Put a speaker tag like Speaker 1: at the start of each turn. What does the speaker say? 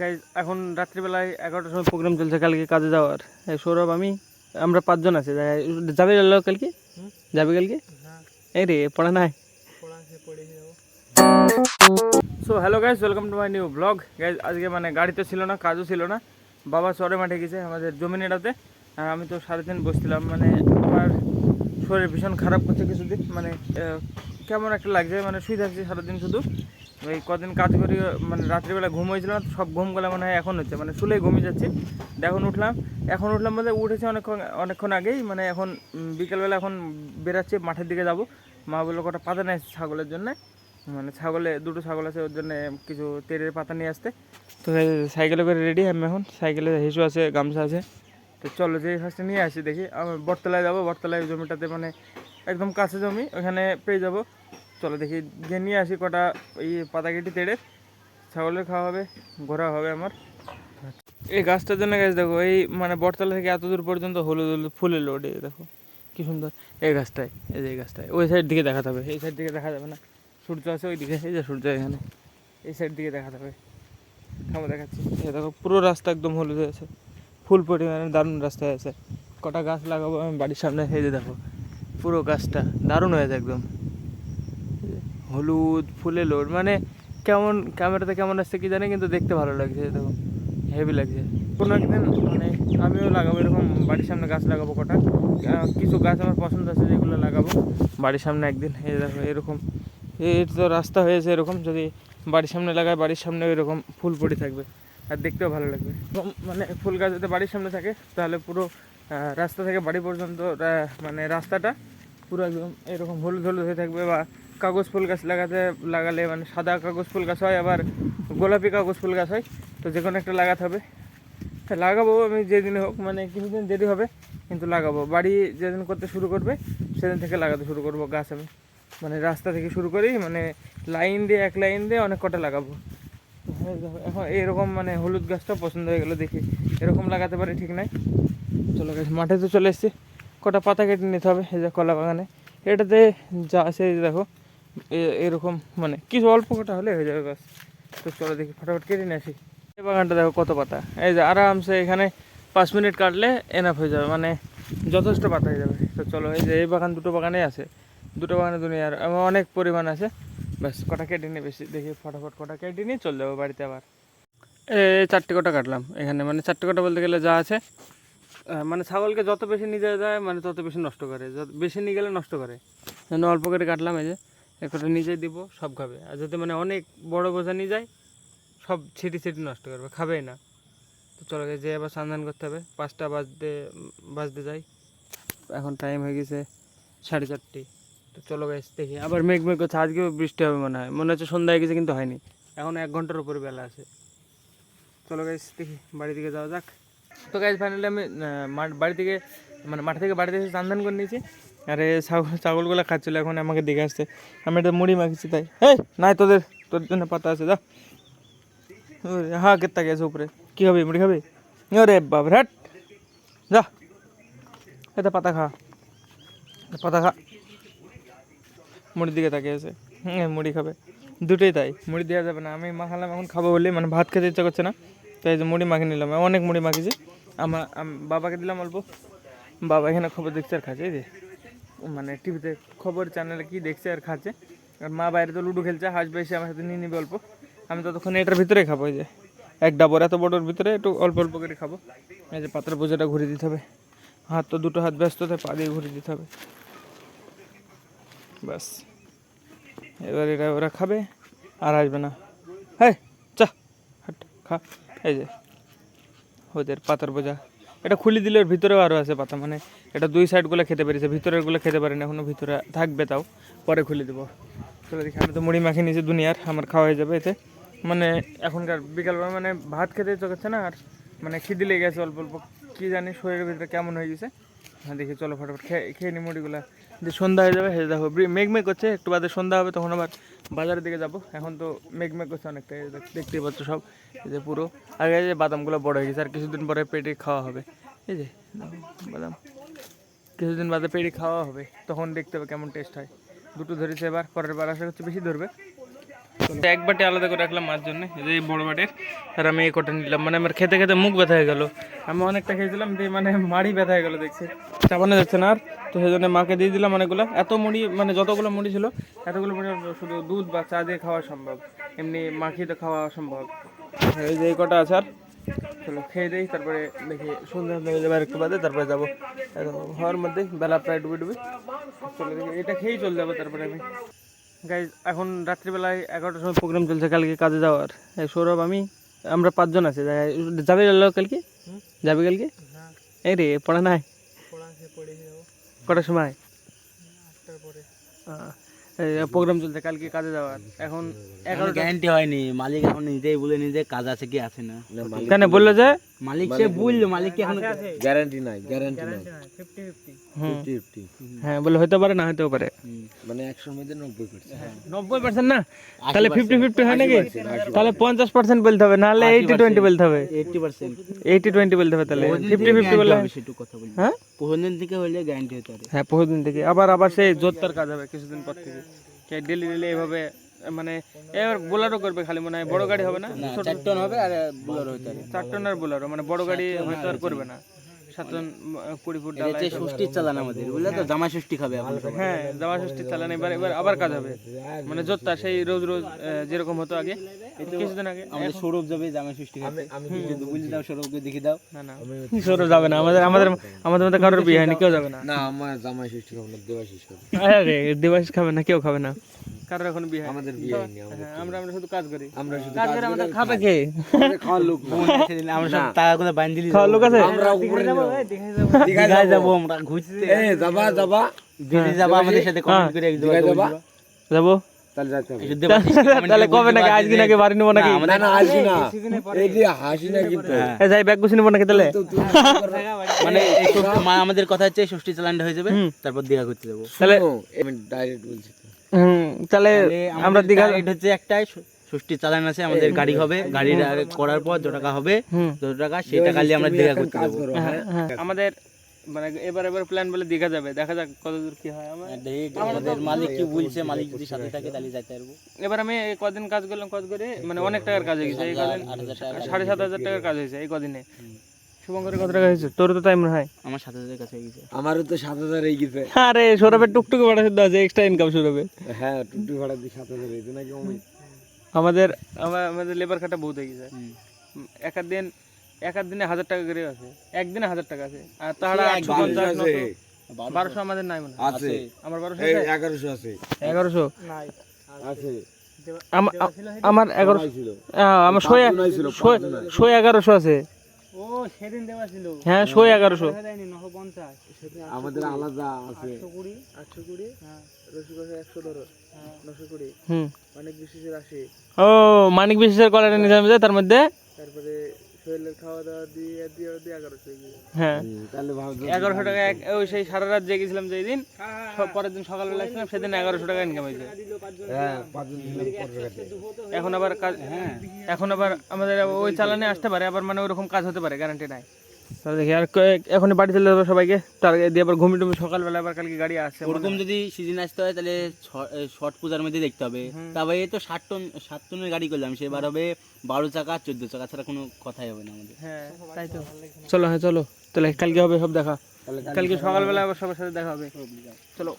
Speaker 1: Guys এখন রাত্রিবেলায় এগারোটার সময় প্রোগ্রাম চলছে কালকে কাজে যাওয়ার। সৌরভ আমি আমরা পাঁচজন আছি। যাবে কালকে? যাবে কালকে? এই রে পড়া নাই। So hello guys welcome to my new blog guys আজকে মানে গাড়িতে ছিল না কাজও ছিল না। বাবা চরে মাঠে গেছে আমাদের জমিনেটাতে আর আমি তো সারাদিন বসছিলাম মানে আমার শরীর ভীষণ খারাপ করছে কিছুদিন। মানে কেমন একটা লাগছে মানে শুয়ে থাকছি সারাদিন শুধু। এই কদিন কাজ করি মানে রাত্রিবেলা ঘুম হয়েছিল সব ঘুমগুলো মনে হয় এখন হচ্ছে মানে শুলেই ঘুমিয়ে যাচ্ছি। এখন উঠলাম এখন উঠলাম বলতে উঠেছি অনেকক্ষণ অনেকক্ষণ আগেই মানে এখন বিকেলবেলা এখন বেরাচ্ছি, মাঠের দিকে যাব। মা বলল কটা পাতা নেয় ছাগলের জন্য? মানে ছাগলে, দুটো ছাগল আছে, ওর জন্য কিছু তেলের পাতা নিয়ে আসতে। তো সাইকেলে করে রেডি আমি এখন, সাইকেলে হিসু আছে, গামছা আছে। তো চলো যে ফার্স্টে নিয়ে আসি দেখি, আমি বটতলায় যাব, বটতলায় জমিটাতে মানে একদম কাছে জমি, ওখানে পেয়ে যাব। চলো দেখি, গিয়ে নিয়ে আসি কটা এই পাতা কেটে তেড়ে। ছাগলের খাওয়া হবে, ঘোরা হবে আমার। এই গাছটার জন্য গাছ দেখো, এই মানে বটতলা থেকে এত দূর পর্যন্ত হলুদ হলুদ ফুলের লোড, দেখো। কি সুন্দর। এই গাছটায়, এই যে এই গাছটায়। ওই সাইড দিকে দেখাতে হবে, এই সাইড দিকে দেখা যাবে না। সূর্য আছে ওই দিকে এই যে সূর্য এখানে। এই সাইড দিকে দেখাতে হবে। খাব, দেখাচ্ছি। এই দেখো, পুরো রাস্তা একদম হলুদ হয়ে আছে। ফুল পরিমাণে দারুণ রাস্তায় আছে। কটা গাছ লাগাবো আমি বাড়ির সামনে, এই যে দেখো। পুরো গাছটা দারুণ হয়েছে একদম। হলুদ, ফুলে লোড মানে কেমন ক্যামেরাতে কেমন আসছে কি জানি, কিন্তু দেখতে ভালো লাগছে দেখো হেভি লাগছে। কোনো একদিন মানে আমিও লাগাবো এরকম, বাড়ির সামনে গাছ লাগাবো কটা। কিছু গাছ আমার পছন্দ আছে, যেগুলো লাগাবো। বাড়ির সামনে একদিন এরকম। এর তো রাস্তা হয়েছে এরকম, যদি বাড়ির সামনে লাগায়, বাড়ির সামনে এরকম ফুল পড়ে থাকবে, আর দেখতেও ভালো লাগবে। এবং মানে ফুল গাছ যদি বাড়ির সামনে থাকে, তাহলে পুরো রাস্তা থেকে বাড়ি পর্যন্ত মানে রাস্তাটা পুরো একদম এরকম হলুদ হলুদ হয়ে থাকবে, বা কাগজ ফুল গাছ লাগাতে, লাগালে মানে সাদা কাগজ ফুল গাছ হয়, আবার গোলাপি কাগজ ফুল গাছ হয়, তো যে কোনো একটা লাগাতে হবে। লাগাবো আমি যেদিনে হোক মানে কিছুদিন দেরি হবে, কিন্তু লাগাবো। বাড়ি যেদিন করতে শুরু করবে, সেদিন থেকে লাগাতে শুরু করব গাছ আমি। মানে রাস্তা থেকে শুরু করি মানে লাইন দিয়ে, এক লাইন দিয়ে অনেক কটা লাগাবো। এখন এরকম মানে হলুদ গাছটা পছন্দ হয়ে গেলো দেখি। এরকম লাগাতে পারি ঠিক নাই। চলো গাছ, মাঠে তো চলে এসছি। কটা পাতা কেটে নিতে হবে, এই যে কলা বাগানে। এটাতে যা আছে দেখো। এরকম মানে কিছু অল্প কটা হলে হয়ে যাবে গাছ তো চলো দেখি, ফটাফট কেটে নিয়ে আসি। এই বাগানটা দেখো কত পাতা। এই যে আরামসে এখানে পাঁচ মিনিট কাটলে এনাফ হয়ে যাবে মানে যথেষ্ট পাতা হয়ে যাবে। তো চলো, এই যে এই বাগান দুটো বাগানে আছে। দুটো বাগানে দুনিয়ার অনেক পরিমাণ আছে। ব্যাস, কটা কেটে নিয়ে বেশি, দেখি ফটাফট কটা কেটে নিয়ে চলে যাব বাড়িতে আবার। এই চারটে কটা কাটলাম এখানে মানে চারটে কটা বলতে গেলে যা আছে। মানে ছাগলকে যত বেশি নিয়ে যায় মানে তত বেশি নষ্ট করে। যত বেশি নিয়ে গেলে নষ্ট করে। অল্প করে কাটলাম এই যে। একটা নিজে দিব, সব খাবে। আর যদি মানে অনেক বড় বোঝা নিয়ে যায়, সব ছিটি ছিটি নষ্ট করবে, খাবেই না। তো চলো যে আবার সন্ধান করতে হবে। পাঁচটা বাজতে বাজতে যাই। এখন টাইম হয়ে গেছে সাড়ে চারটে। তো চলো গাইস দেখি। আবার মেঘ মেঘ করছে, আজকেও বৃষ্টি হবে মনে হয়। মনে হচ্ছে সন্ধ্যা হয়ে গেছে কিন্তু হয়নি। এখন এক ঘণ্টার উপরে বেলা আছে। চলো গাইস দেখি বাড়ি দিকে যাওয়া যাক। তো গাইস ফাইনালি আমি বাড়ি থেকে মানে মাঠ থেকে বাড়িতে এসে স্নান করে নিয়েছি। আরে ছাগল ছাগলগুলো খাচ্ছিল, এখন আমাকে দেখে আসছে। আমি একটা মুড়ি মাখিছি তাই। এই, নাই তোদের, তোর জন্য পাতা আছে, যা। হ্যাঁ কেত্তা গেছে উপরে। কী হবে মুড়ি খাবে? ওরে বাবা হাট। যা। এটা পাতা খা। পাতা খা। মুড়ির দিকে তাকিয়ে আছে। হ্যাঁ মুড়ি খাবে। দুটোই তাই, মুড়ি দেওয়া যাবে না। আমি মাখালাম, এখন খাব বলে মানে ভাত খেতে ইচ্ছা করছে না। তাই যে মুড়ি মাখিয়ে নিলাম। অনেক মুড়ি মাখিয়েছি আমার বাবাকে দিলাম অল্প। বাবা এখানে খবর দেখছে আর খাচ্ছে, এই যে। মানে টিভিতে খবর চ্যানেলে কি দেখছে আর খাচ্ছে। আর মা বাইরে তো লুডো খেলছে, হাসবে এসে আমার সাথে নিয়ে নিবে অল্প। আমি ততক্ষণ এটার ভিতরে খাব, এই যে এক ডাবর, এত বড়োর ভিতরে একটু অল্প অল্প করে খাব। এই যে পাত্রের বোঝাটা ঘুরে দিতে হবে। হাত তো দুটো হাত ব্যস্ত, তাই পা দিয়ে ঘুরে দিতে হবে। ব্যাস। এবার এটা ওরা খাবে, আর আসবে না। হ্যাঁ চা, হাট, খা। এই যে, ওদের পাতার বোঝা। এটা খুলে দিলে ওর ভিতরেও আরও আছে পাতা মানে এটা দুই সাইডগুলো খেতে পেরেছে ভিতরেরগুলো খেতে পারে না এখনও ভিতরে থাকবে তাও, পরে খুলে দেবো। চলে দেখি, আমি তো মুড়ি মাখিয়ে নিয়েছি দুনিয়ার, আমার খাওয়া হয়ে যাবে এতে। মানে এখনকার বিকালবেলা মানে ভাত খেতে চোখাচ্ছে না, আর মানে খিদি লেগে গেছে অল্প অল্প, কী জানি শরীরের ভিতরে কেমন হয়ে গেছে। হ্যাঁ দেখি, চলো ফটাফট খেয়ে খেয়ে নি মুড়িগুলা। যে সন্ধ্যা হয়ে যাবে হয়ে দেখো মেঘমেঘ মেঘ মেঘ করছে একটু বাদে সন্ধ্যা হবে, তখন আবার বাজারের দিকে যাব। এখন তো মেঘ মেঘ করছে অনেকটা দেখতেই পাচ্ছ সব, এই যে পুরো। আগে যে বাদামগুলো বড় হয়ে গেছে, আর কিছুদিন পরে পেটে খাওয়া হবে। এই যে বাদাম কিছুদিন বাদে পেটে খাওয়া হবে, তখন দেখতে হবে কেমন টেস্ট হয়। দুটো ধরেছে এবার, পরের বার আশা করছি বেশি ধরবে। এক বাটি আলাদা করে রাখলাম মার জন্য। এই বড় বাটির, আর আমি এই কটা নিলাম। মানে আমার খেতে খেতে মুখ ব্যথা হয়ে গেল। আমি অনেকটা খেয়েছিলাম, দিয়ে মানে মাড়ি ব্যথা হয়ে গেল, দেখছি। চাপানো যাচ্ছে না আর, তো সেই জন্য মাকে দিয়ে দিলাম অনেকগুলো। এত মুড়ি মানে যতগুলো মুড়ি ছিল, এতগুলো মুড়ি শুধু দুধ বা চা দিয়ে খাওয়া সম্ভব। এমনি মাখিয়ে তো খাওয়া অসম্ভব এই যে এই কটা আছে আর, চলো খেয়ে দিই, তারপরে দেখি সন্ধ্যা হয়ে যাবে একটু বাদে, তারপরে যাব। হওয়ার মধ্যে বেলা প্রায় ডুবে ডুবে। চলে দেখি, এটা খেয়েই চলে যাব তারপরে আমি। গাইজ এখন রাত্রিবেলায় এগারোটার সময় প্রোগ্রাম চলছে কালকে কাজে যাওয়ার। এই সৌরভ আমি আমরা পাঁচজন আছি। যাবে কালকে? যাবে কালকে? এই রে পড়া নাই। কটার সময়? প্রোগ্রাম চলছে কালকে কাজে যাওয়ার। এখন এগারোটা
Speaker 2: গ্যারান্টি হয়নি। মালিক এখন নিজেই বলে নিজে কাজ আছে কি আছে না।
Speaker 1: কেন বলল যে?
Speaker 2: মালিক সে বলল মালিক এখন
Speaker 3: গ্যারান্টি নাই গ্যারান্টি নাই।
Speaker 1: হ্যাঁ বলে হতে পারে না হতেও পারে।
Speaker 3: মানে একশোর মধ্যে নব্বই পার্সেন্ট
Speaker 1: নব্বই পার্সেন্ট না? তাহলে ফিফটি ফিফটি হয় নাকি? তাহলে পঞ্চাশ পার্সেন্ট বলতে হবে নাহলে এইটি টোয়েন্টি বলতে হবে।
Speaker 2: এইটটি পার্সেন্ট
Speaker 1: এইটি টোয়েন্টি বলতে হবে তাহলে। ফিফটি ফিফটি বললে হয়।
Speaker 2: সেটু কথা বলি
Speaker 1: হ্যাঁ
Speaker 2: পনেরো দিন থেকে হইলে গ্যারান্টি হতে পারে।
Speaker 1: হ্যাঁ বহুদিন থেকে। আবার আবার সেই জোরদার কাজ হবে কিছুদিন পর থেকে। ডেলি ডেলি এভাবে মানে এবার বোলারও করবে খালি মনে হয় বড় গাড়ি হবে না?
Speaker 2: চার টন হবে আর বুলার হতে পারে।
Speaker 1: চার টনের বোলারও মানে বড় গাড়ি হয়তো আর করবে না। সাত টন উম, কুড়ি ফুট ডালা
Speaker 2: ষষ্ঠীর চালান আমাদের বুঝলে তো জামা ষষ্ঠী খাবে এখন
Speaker 1: হ্যাঁ জামা ষষ্ঠী চালান এবার এবার আবার কাজ হবে। মানে সেই রোজ রোজ যেরকম হতো আগে। কিছুদিন আগে।
Speaker 2: আমাদের সৌরভ যাবে জামা ষষ্ঠী খাবে। যদি বুঝে দাও সৌরভকে দেখে দাও।
Speaker 1: না না। সৌরভ যাবে না আমাদের আমাদের আমাদের মধ্যে কারোর বিয়ে হয়নি কেউ যাবে না।
Speaker 3: না আমার জামাই ষষ্ঠী খাব না দেবাশিস খাব।
Speaker 1: আরে দেবাশিস খাবে না কেউ খাবে না। কারোর এখন বিয়ে
Speaker 3: আমাদের বিয়ে হয়নি
Speaker 1: হ্যাঁ, আমরা আমরা শুধু কাজ করি।
Speaker 3: আমরা শুধু
Speaker 1: কাজ করে আমাদের খাবে কে?
Speaker 3: খাওয়ার লোক
Speaker 2: আমরা সব টাকা করে বাইন দিলি?
Speaker 1: খাওয়ার লোক আছে?
Speaker 3: আমরা উপরে।
Speaker 2: দীঘায় যাব। আমরা ঘুরতে।
Speaker 3: এ যাবা যাবা।
Speaker 2: দিদি যাব আমাদের সাথে কমেন্ট করে এক
Speaker 3: দীঘায় যাবা?
Speaker 1: যাব।
Speaker 3: তাহলে যাতে হবে।
Speaker 2: একটু দেবাশিস comment
Speaker 1: তাহলে
Speaker 2: করে
Speaker 1: কবে নাকি আজকে নাকি বাড়ি নেব নাকি?
Speaker 2: না,
Speaker 3: না
Speaker 2: আমাদের
Speaker 3: না। এই যে হাসি না কিন্তু।
Speaker 1: এ যাই ব্যাগ গুছিয়ে নেব নাকি তাহলে?
Speaker 2: মানে মা আমাদের কথা হচ্ছে ষষ্ঠী চালানটা হয়ে যাবে তারপর দীঘা ঘুরতে যাব।
Speaker 3: ডাইরেক্ট বলছি।
Speaker 1: হুম তাহলে আমরা দীঘা
Speaker 2: হচ্ছে একটাই ষষ্ঠী চালান আছে আমাদের গাড়ি হবে গাড়ি করার পর যত টাকা হবে যত টাকা সেই টাকা নিয়ে আমরা দীঘা যাব
Speaker 3: করো।
Speaker 1: হ্যাঁ, হ্যাঁ। আমাদের মানে এবার এবার প্ল্যান বলে দীঘা যাবে দেখা যাক কতদূর কি হয়।
Speaker 2: আমাদের মালিক কি বলছে মালিক যদি সাথে থাকে তাহলে যাইতে পারব।
Speaker 1: এবার আমি এই কদিন কাজ করলাম কাজ করে মানে অনেক টাকার কাজ হয়ে গেছে এই কদিন সাড়ে সাত হাজার টাকার কাজ হয়েছে এই কদিনে। শুভঙ্করের কত টাকা হয়েছে? তোর তো তাই মনে হয়?
Speaker 2: আমার সাত হাজার কাছে গেছে।
Speaker 3: আমারও তো সাত হাজার এই গেছে।
Speaker 1: আরে সৌরভের টুকটুকি ভাড়া শুদ্ধ আছে এক্সট্রা ইনকাম সৌরভের।
Speaker 3: হ্যাঁ ভাড়া দিয়ে সাত হাজার হয়েছে নাকি অমিত?
Speaker 1: আমাদের আমাদের লেবার খাটা বহুত হয়ে গেছে। এক দিন এক দিনে হাজার টাকা করে আছে। একদিনে হাজার টাকা আছে। আর আটশো
Speaker 3: বারোশো
Speaker 1: পঞ্চাশ বারোশো আমাদের নাই মনে
Speaker 3: আছে।
Speaker 1: আমার বারোশো
Speaker 3: এগারোশো আছে।
Speaker 1: এগারোশো?
Speaker 3: আছে।
Speaker 1: আমার এগারোশো
Speaker 3: ছিল
Speaker 1: আমার এগারোশো আছে।
Speaker 2: ও সেদিন দেওয়া ছিল
Speaker 1: হ্যাঁ শো এগারোশো।
Speaker 2: নশো পঞ্চাশ।
Speaker 3: আমাদের আলাদা আছে।
Speaker 2: কুড়ি। আটশো কুড়ি? একশো ধরো। নশো কুড়ি।
Speaker 1: হুম।
Speaker 2: মানিক বিশেষের আশি।
Speaker 1: ও মানিক বিশেষের কলাটা তার মধ্যে?
Speaker 2: তারপরে শরীরের খাওয়া দাওয়া দিয়ে দিয়ে দিয়ে এগারোশো
Speaker 1: হ্যাঁ।
Speaker 3: তাহলে
Speaker 1: এগারোশো টাকা ওই সেই সারা রাত যে গেছিলাম যেই দিন সব পরের দিন সকালবেলা ছিলাম সেদিন এগারোশো টাকা ইনকাম হয়েছে।
Speaker 3: হ্যাঁ।
Speaker 1: এখন আবার কাজ এখন আবার আমাদের ওই চালানে আসতে পারে আবার মানে ওরকম কাজ হতে পারে গ্যারান্টি নাই। তাহলে দেখি আর বাড়ি চলে যাব সবাইকে। তার দিয়ে আবার ঘুমি টুমি সকালবেলা আবার কালকে গাড়ি আসে
Speaker 2: ওরকম যদি সিজন আসতে হয় তাহলে শর্ট পূজার মধ্যে দেখতে হবে। তবে এই তো ষাট টন সাত টনের গাড়ি করলাম সেবার হবে বারো চাকা চোদ্দ চাকা ছাড়া কোনো কথাই হবে না আমাদের।
Speaker 1: হ্যাঁ তাই তো। চলো হ্যাঁ চলো। তাহলে কালকে হবে সব দেখা। কালকে সকালবেলা আবার সবার সাথে দেখা হবে। চলো।